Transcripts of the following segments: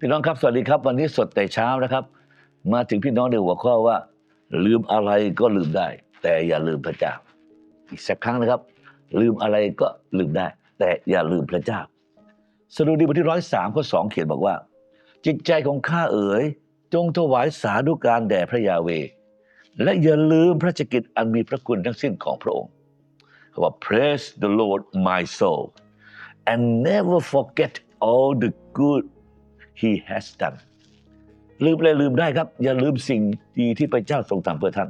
พี่น้องครับสวัสดีครับวันนี้สดแต่เช้านะครับ มาถึงพี่น้องในหัวข้อว่า ลืมอะไรก็ลืมได้ แต่อย่าลืมพระเจ้า อีกสักครั้งนะครับ ลืมอะไรก็ลืมได้ แต่อย่าลืมพระเจ้าสดุดีบทที่ร้อยสามข้อสองเขียนบอกว่า จิตใจของข้าเอ๋ย จงถวายสาธุการแด่พระยาเว และอย่าลืมพระราชกิจอันมีพระคุณทั้งสิ้นของพระองค์เขาบอก praise the Lord my soul and never forget all the good he has done ลืมอะไรลืมได้ครับ อย่าลืมสิ่งดีที่พระเจ้าทรงทำเพื่อท่าน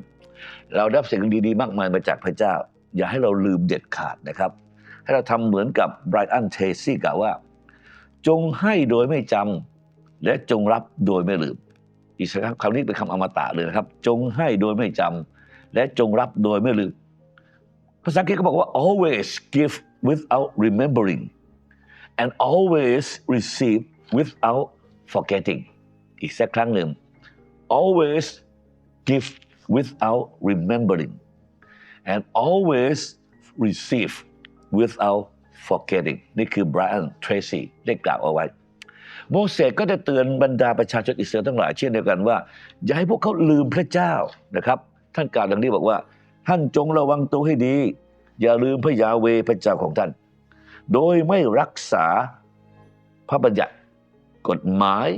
เราได้รับสิ่งดีๆ มากมายมาจากพระเจ้า อย่าให้เราลืมเด็ดขาดนะครับ ให้เราทำเหมือนกับไบรอันเทซี่กล่าวว่า จงให้โดยไม่จำและจงรับโดยไม่ลืม อีกสักครั้งคำนี้เป็นคำอมตะเลยนะครับ จงให้โดยไม่จำและจงรับโดยไม่ลืม ภาษาอังกฤษก็บอกว่า always give without remembering and always receive without forgetting อีกสักครั้งหนึ่ง always give without remembering and always receive without forgetting นี่คือ Brian Tracy ได้กล่าวเอาไว้ โมเสสก็ได้เตือนบรรดาประชาชนอิสราเอลทั้งหลายเช่นเดียวกันว่า อย่าให้พวกเขาลืมพระเจ้านะครับ ท่านกล่าวดังนี้บอกว่า ท่านจงระวังตัวให้ดี อย่าลืมพระยาเวพระเจ้าของท่าน โดยไม่รักษาพระบัญญัติ กฎหมาย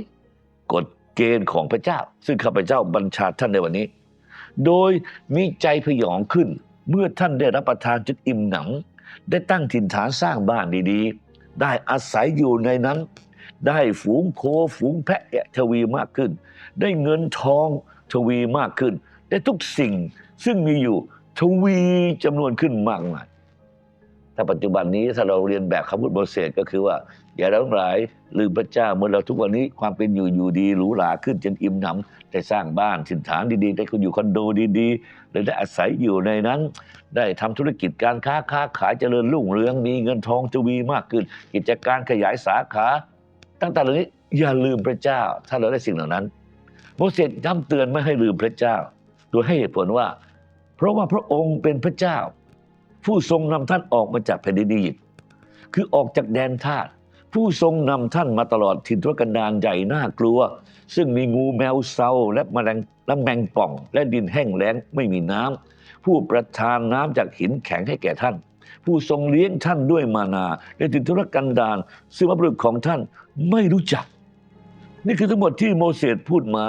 กฎเกณฑ์ของพระเจ้า ซึ่งข้าพเจ้าบัญชาท่านในวันนี้ โดยมีใจพยองขึ้น เมื่อท่านได้รับประทานจนอิ่มหนำได้ตั้งถิ่นฐานสร้างบ้านดีๆ ได้อาศัยอยู่ในนั้น ได้ฝูงโคฝูงแพะแกะทวีมากขึ้น ได้เงินทองทวีมากขึ้น ได้ทุกสิ่งซึ่งมีอยู่ทวีจำนวนขึ้นมากมาย ถ้าปัจจุบันนี้ถ้าเราเรียนแบบคำพูดโมเสสก็คือว่า อย่าทั้งหลายลืมพระเจ้าเมื่อเราทุกวันนี้ความเป็นอยู่อยู่ดีหรูหราขึ้นจนอิ่มหนำได้สร้างบ้านถิ่นฐานดีๆ ได้คุณอยู่คอนโดดีๆเลยได้อาศัยอยู่ในนั้น ได้ทำธุรกิจการค้าค้าขายเจริญรุ่งเรืองมีเงินทองทวีมากขึ้น กิจการขยายสาขาตั้งแต่เหล่านี้อย่าลืมพระเจ้า ถ้าเราได้สิ่งเหล่านั้นโมเสสย้ำเตือนไม่ให้ลืมพระเจ้า โดยให้เหตุผลว่า เพราะว่าพระองค์เป็นพระเจ้า ผู้ทรงนำท่านออกมาจากแผ่นดินอียิปต์คือออกจากแดนทาสผู้ทรงนำท่านมาตลอดถิ่นทุรกันดารใหญ่น่ากลัว ซึ่งมีงูแมวเซาและแมลงและแมงป่อง และดินแห้งแล้งไม่มีน้ำผู้ประทานน้ำจากหินแข็งให้แก่ท่าน ผู้ทรงเลี้ยงท่านด้วยมานาในถิ่นทุรกันดารซึ่งพระบุรุษของท่านไม่รู้จัก นี่คือทั้งหมดที่โมเสสพูดมา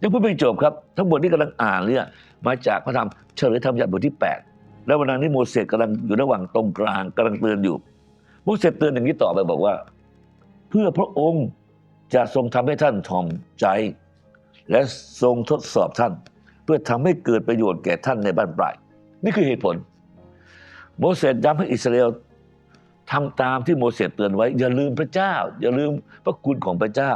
ยังพูดไม่จบครับ ทั้งหมดที่กำลังอ่านเนี่ยมาจากพระธรรมเฉลยธรรมยัติบทที่ 8 แล้ววันนั้นนี้โมเสสกำลังอยู่ระหว่างตรงกลางกำลังเตือนอยู่โมเสสเตือนอย่างนี้ต่อไปบอกว่า เพื่อพระองค์จะทรงทำให้ท่านถ่อมใจ และทรงทดสอบท่าน เพื่อทำให้เกิดประโยชน์แก่ท่านในบ้านปลาย นี่คือเหตุผล โมเสสย้ำให้อิสราเอลทำตามที่โมเสสเตือนไว้ อย่าลืมพระเจ้า อย่าลืมพระคุณของพระเจ้า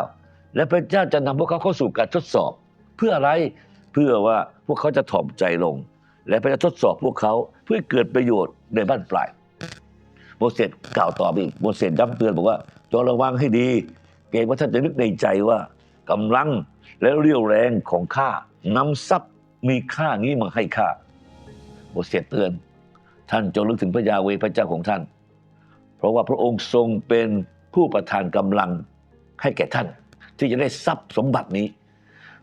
และพระเจ้าจะนำพวกเขาเข้าสู่การทดสอบ เพื่ออะไรเพื่อว่าพวกเขาจะถ่อมใจลง และพระเจ้าทดสอบพวกเขาเพื่อเกิดประโยชน์ในบ้านปลายโมเสสกล่าวต่อไปอีกโมเสสย้ำเตือนบอกว่าจงระวังให้ดีเกรงว่าท่านจะนึกในใจว่ากำลังและเรี่ยวแรงของข้านำทรัพย์มีค่านี้มาให้ข้าโมเสสเตือน ท่านจงนึกถึงพระยาเวพระเจ้าของท่าน เพราะว่าพระองค์ทรงเป็นผู้ประทานกำลังให้แก่ท่าน ที่จะได้ทรัพย์สมบัตินี้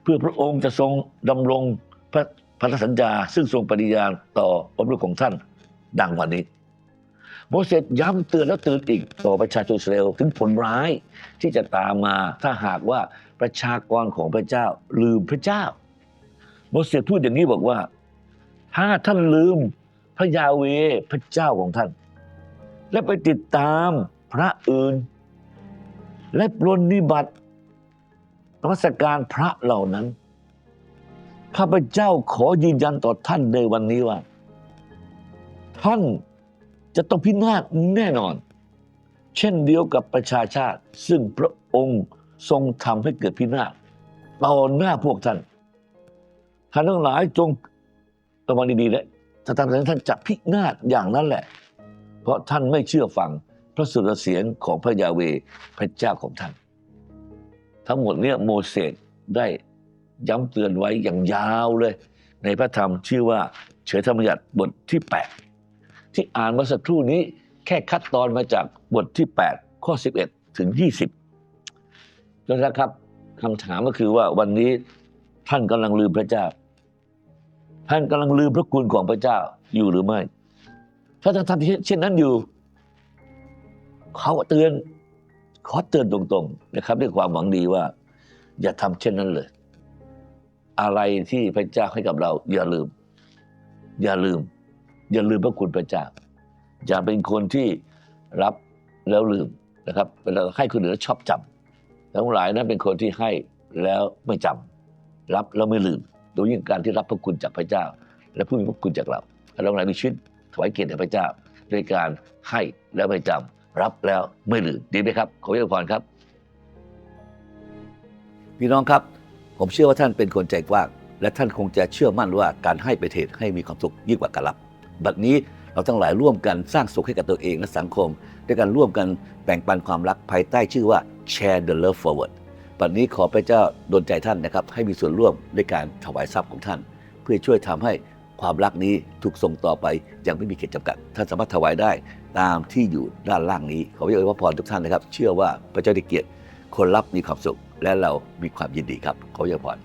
เพื่อพระองค์จะทรงดำรงพระ พันธสัญญา ซึ่งทรงปฏิญาณต่อบรรลุของท่านดังวันนี้โมเสสย้ำเตือนแล้วเตือนอีกต่อประชาชนอิสราเอลถึงผลร้ายที่จะตามมาถ้าหากว่าประชากรของพระเจ้าลืมพระเจ้า โมเสสพูดอย่างนี้บอกว่า ถ้าท่านลืมพระยาเวพระเจ้าของท่าน และไปติดตามพระอื่น และปรนนิบัตินมัสการพระเหล่านั้น ข้าพเจ้าขอยืนยันต่อท่านในวันนี้ว่า ท่านจะต้องพินาศแน่นอน เช่นเดียวกับประชาชาติ ซึ่งพระองค์ทรงทำให้เกิดพินาศต่อหน้าพวกท่าน ท่านทั้งหลายจงระวังดีๆเลยถ้าทำแบบนั้นท่านจะพินาศอย่างนั้นแหละ เพราะท่านไม่เชื่อฟังพระสุรเสียงของพระยาเวพระเจ้าของท่าน ทั้งหมดเนี่ยโมเสสได้ ย้ำเตือนไว้อย่างยาวเลย ในพระธรรมชื่อว่าเฉยธรรมยัติบทที่ 8 ที่อ่านมาสักครู่นี้แค่คัดตอนมาจากบทที่ 8 ข้อ 11 ถึง 20ท่านะครับคำถามก็คือว่าวันนี้ท่านกำลังลืมพระเจ้า ท่านกำลังลืมพระคุณของพระเจ้าอยู่หรือไม่ ถ้าท่านทำเช่นนั้นอยู่เขาเตือนขอเตือนตรงๆนะครับด้วยความหวังดีว่า อย่าทำเช่นนั้นเลย อะไรที่พระเจ้าให้กับเรา อย่าลืม อย่าลืม อย่าลืมพระคุณพระเจ้า อย่าเป็นคนที่รับแล้วลืมนะครับเวลาให้คนอื่นแล้วชอบจำทั้งหลายนั้นเป็นคนที่ให้แล้วไม่จำรับแล้วไม่ลืมโดยยิ่งการที่รับพระคุณจากพระเจ้า และผู้มีพระคุณจากเราเราหลายมีชีวิตถวายเกียรติแด่พระเจ้าด้วยการให้แล้วไม่จำรับแล้วไม่ลืมดีไหมครับขออวยพรครับ พี่น้องครับ ผมเชื่อว่าท่านเป็นคนใจกว้าง และท่านคงจะเชื่อมั่นว่าการให้เป็นเหตุให้มีความสุขยิ่งกว่าการรับ บัดนี้เราทั้งหลายร่วมกันสร้างสุขให้กับตัวเองและสังคม ด้วยการร่วมกันแบ่งปันความรักภายใต้ชื่อว่า Share the Love Forward บัดนี้ขอพระเจ้าดลใจท่านนะครับ ให้มีส่วนร่วมในการถวายทรัพย์ของท่าน เพื่อช่วยทำให้ความรักนี้ถูกส่งต่อไปอย่างไม่มีเขตจำกัด ท่านสามารถถวายได้ตามที่อยู่ด้านล่างนี้ ขอพระเจ้าอวยพรทุกท่านนะครับ เชื่อว่าพระเจ้าได้เกียรติคนรับมีความสุข และเรามีความยินดีครับเขาจะผ่อน